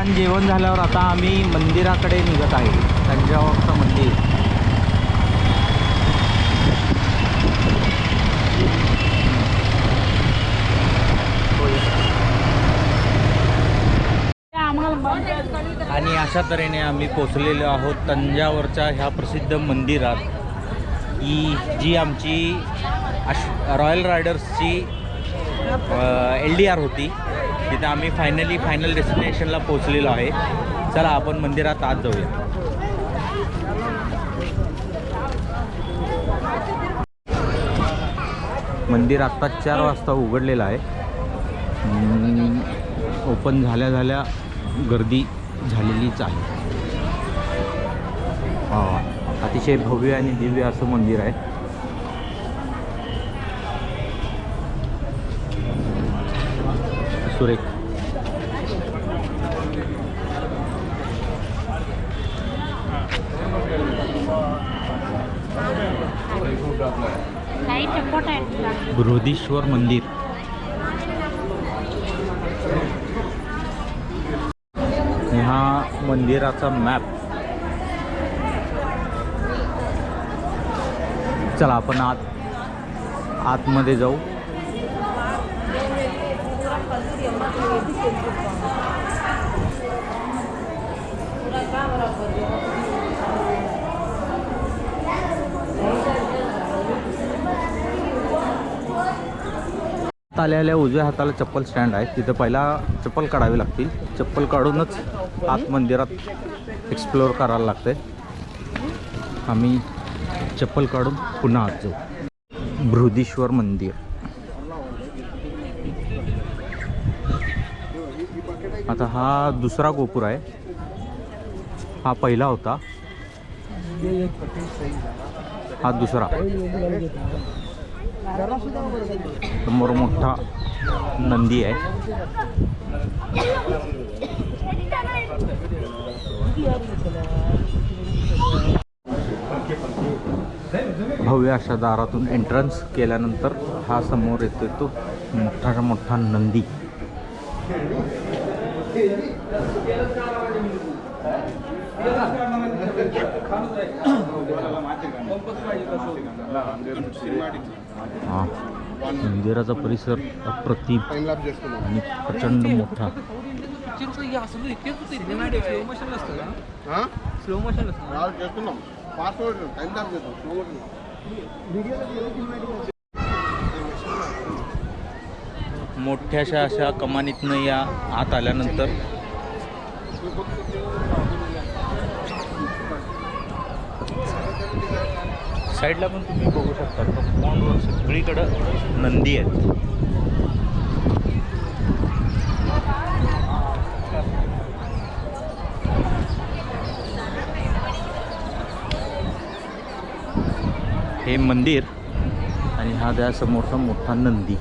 छान जेवण झाल्यावर आता आम्ही मंदिराकडे निघत आहे. तंजावरचं मंदिर. आणि अशा तऱ्हेने आम्ही पोचलेलो आहोत तंजावरच्या ह्या प्रसिद्ध मंदिरात. ही जी आमची अश रॉयल रायडर्सची एल डी आर होती. आहेत आम्ही फायनली फायनल डेस्टिनेशनला पोचलेलो आहे. चला आपण मंदिरात आत जाऊया. मंदिर आत्ता चार वाजता उघडलेलं आहे. ओपन झाल्या झाल्या गर्दी झालेलीच आहे. अतिशय भव्य आणि दिव्य असं मंदिर आहे. सुरेख. बृहदीश्वर मंदिर. ह्या मंदिराचा मॅप चला आपण आत आतमध्ये जाऊ आत आल्या आल्या उजव्या हाताला चप्पल स्टँड आहे. तिथं पहिला चप्पल काढावी लागतील. चप्पल काढूनच आत मंदिरात एक्सप्लोअर करायला लागते आम्ही चप्पल काढून पुन्हा आत जाऊ. बृहदीश्वर मंदिर. आता हा दुसरा गोपुर आहे. हा पहिला होता. हा दुसरा. समोर मोठा नंदी आहे. भव्य अशा दारातून एंट्रन्स केल्यानंतर हा समोर येतो तो मोठा मोठा नंदी. मंदिराचा परिसर अप्रतिम आणि प्रचंड मोठा. मोठ्याशा अशा कमानीतनं या आत आल्यानंतर साईडला पण तुम्ही बघू शकता. कंपाऊंडवर सगळीकडं नंदी आहेत. हे मंदिर आणि हा त्यासमोरचा मोठा नंदी.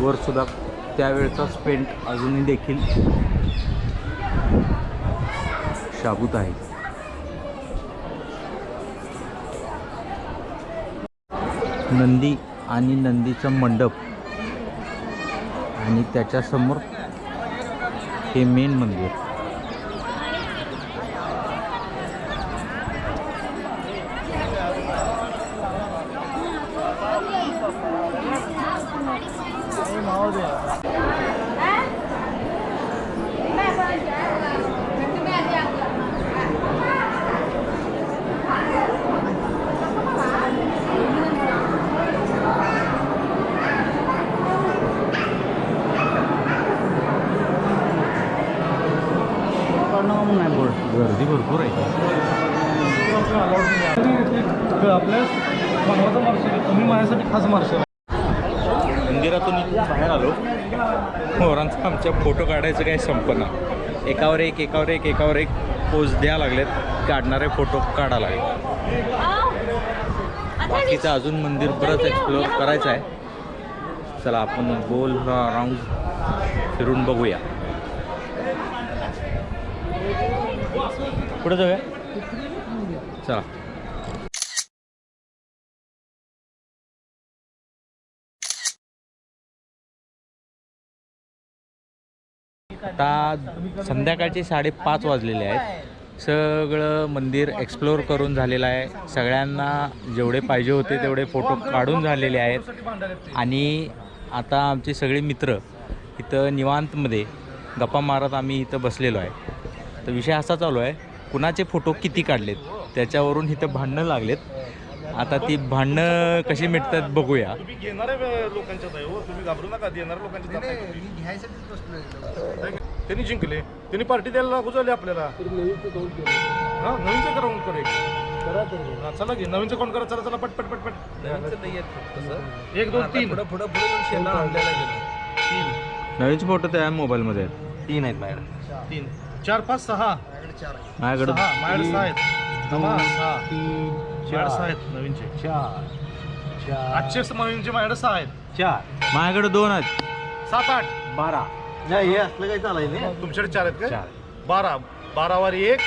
वर सुद्धा त्यावेळचाच पेंट अजूनही देखील शाबूत आहे. नंदी आणि नंदीचा मंडप आणि त्याच्यासमोर हे मेन मंदिर. आहे आपल्या मार्शल तुम्ही माझ्यासाठी खास मार्शल मंदिरातून बाहेर आलो. मोरांचा आमच्या फोटो काढायचं काही संपन्न एकावर एक एकावर एक एकावर एक पोज द्या लागलेत. काढणारे फोटो काढा लागले. बाकीचं अजून मंदिर परत एक्सप्लोअर करायचं आहे. चला आपण गोल राऊंड फिरून बघूया. पुढे जाऊया. चला. आता संध्याकाळचे साडेपाच वाजलेले आहेत. सगळं मंदिर एक्सप्लोअर करून झालेलं आहे. सगळ्यांना जेवढे पाहिजे होते तेवढे फोटो काढून झालेले आहेत. आणि आता आमचे सगळे मित्र इथं निवांतमध्ये गप्पा मारत आम्ही इथं बसलेलो आहे. तर विषय असा चालू आहे कुणाचे फोटो किती काढलेत? त्याच्यावरून इथं भांडणं लागलेत. आता ती भांडणं कशी मिटतात बघूया. तुम्ही घेणाऱ्या लोकांच्यात आहे हो. तुम्ही घाबरू नका. देणाऱ्या लोकांच्यात आहे तुम्ही. त्यांनी जिंकले. त्यांनी पार्टी द्यायला लागू झाली आपल्याला. हा नवीनचं करा करे हा चला घे नवीनचं कोण करा? चला चला पट पट पट पट. एक दोन तीन. तीन. नवीनचे फोटो त्या मोबाईलमध्ये आहेत. तीन आहेत माझ्याकडे तीन. चार पाच सहा. माझ्याकडं सहा. माझ्याकडे सहा आहेत. सहा. सहा चार. सहा आहेत नवीनचे. चार आजचे नवीनचे माझ्याकडे सहा आहेत. चार. माझ्याकडे दोन आहेत. सात आठ. बारा. नाही हे असलं काही चालायचं तुमच्याकडे चार आहेत का? बारा बारा. वारी एक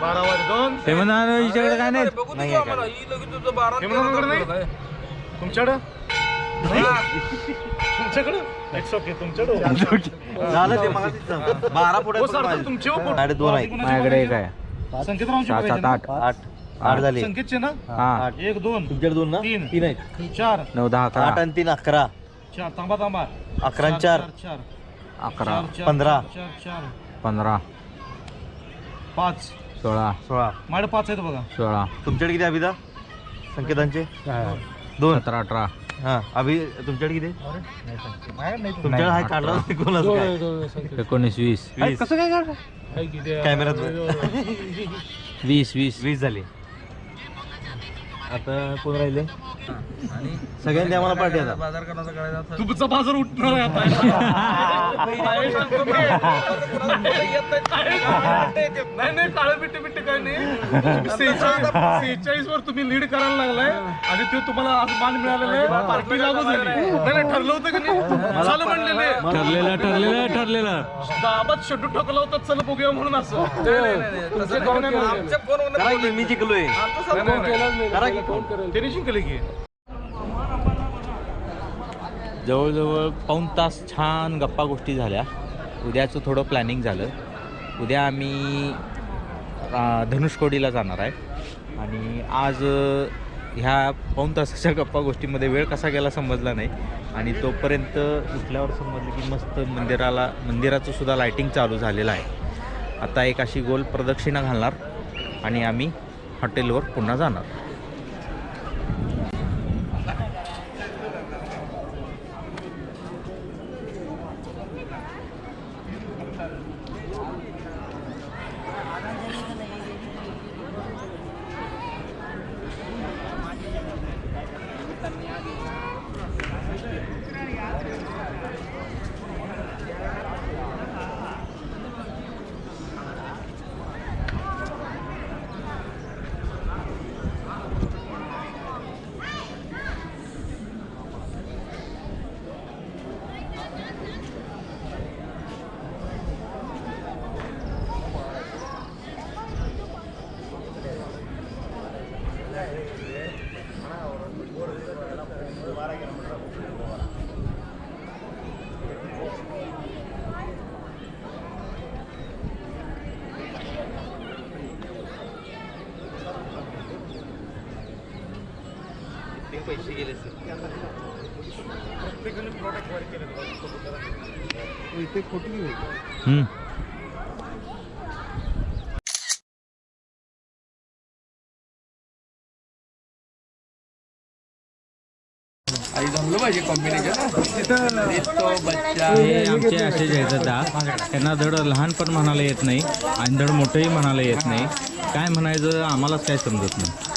बारा वारी दोन. ते म्हणा हिच्याकडे काय नाही नाही आहे का? हे म्हणून नाही? तुमच्याकडं? तुमच्याकडं? इट्स ओके तुमच्याकडं झालं ते बारा पुढे हो सर तुमचे हो दोन आहेत. माझ्याकडे एक आहे. संकेतरावांचे सात पाहिजे सात ना? आठ. आठ. आठ झाले. संकेतचे ना? हा. एक दोन. तुमच्याकडे दोन ना? तीन. तीन आहेत. चार. नऊ दहा आठ अकरा आणि तीन अकरा. चार तांबा तांबा अकरा आणि चार चार. अकरा. चार, चार, पंधरा. चार चार पंधरा. पाच. सोळा. सोळा. माझ्याकडे पाच आहेत बघा. सोळा. तुमच्याकडे किती अभिदा? संकेतांचे? दोन. सतरा अठरा. हा अभि तुमच्याकडे किती? तुमच्याकडे हाय. काढला काय? एकोणीस वीस. वीस. कसं काय काढलं कॅमेऱ्यात वीस वीस. वीस झाले. आता कोण राहिले? सगळ्यांनी आम्हाला पार्टी आता. तुमचा बाजार उठणार आहे आता. नाही नाही काळं बिट्टे बिट्टे काय नाही. सेहेचाळीस वर तुम्ही लीड करायला लागलाय आणि ते तुम्हाला आज मान मिळालेलं आहे. पार्टी लागू झाली. नाही नाही, ठरलं होतं का नाही? झालं म्हणलेले ठरलेलं ठरलेलं ठरलेलं. दाबात शेड्यू ठोकला होता चल बघूया म्हणून असं. करा की मी जिंकलोय. करा की त्यांनी जिंकले की. जवळजवळ पाऊण तास छान गप्पा गोष्टी झाल्या. उद्याचं थोडं प्लॅनिंग झालं. उद्या आम्ही धनुषकोडीला जाणार आहे. आणि आज ह्या पाऊण तासाच्या गप्पा गोष्टीमध्ये वेळ कसा गेला समजला नाही. आणि तोपर्यंत उठल्यावर समजलं की मस्त मंदिराला मंदिराचं सुद्धा लायटिंग चालू झालेलं आहे. आता एक अशी गोल प्रदक्षिणा घालणार आणि आम्ही हॉटेलवर पुन्हा जाणार. पैसे गेले हम्म. जमलं पाहिजे कॉम्बिनेशन हे आमचे असे जयदा त्यांना धड लहान पण म्हणायला येत नाही आणि धड मोठंही म्हणायला येत नाही. काय म्हणायचं आम्हालाच काय समजत नाही.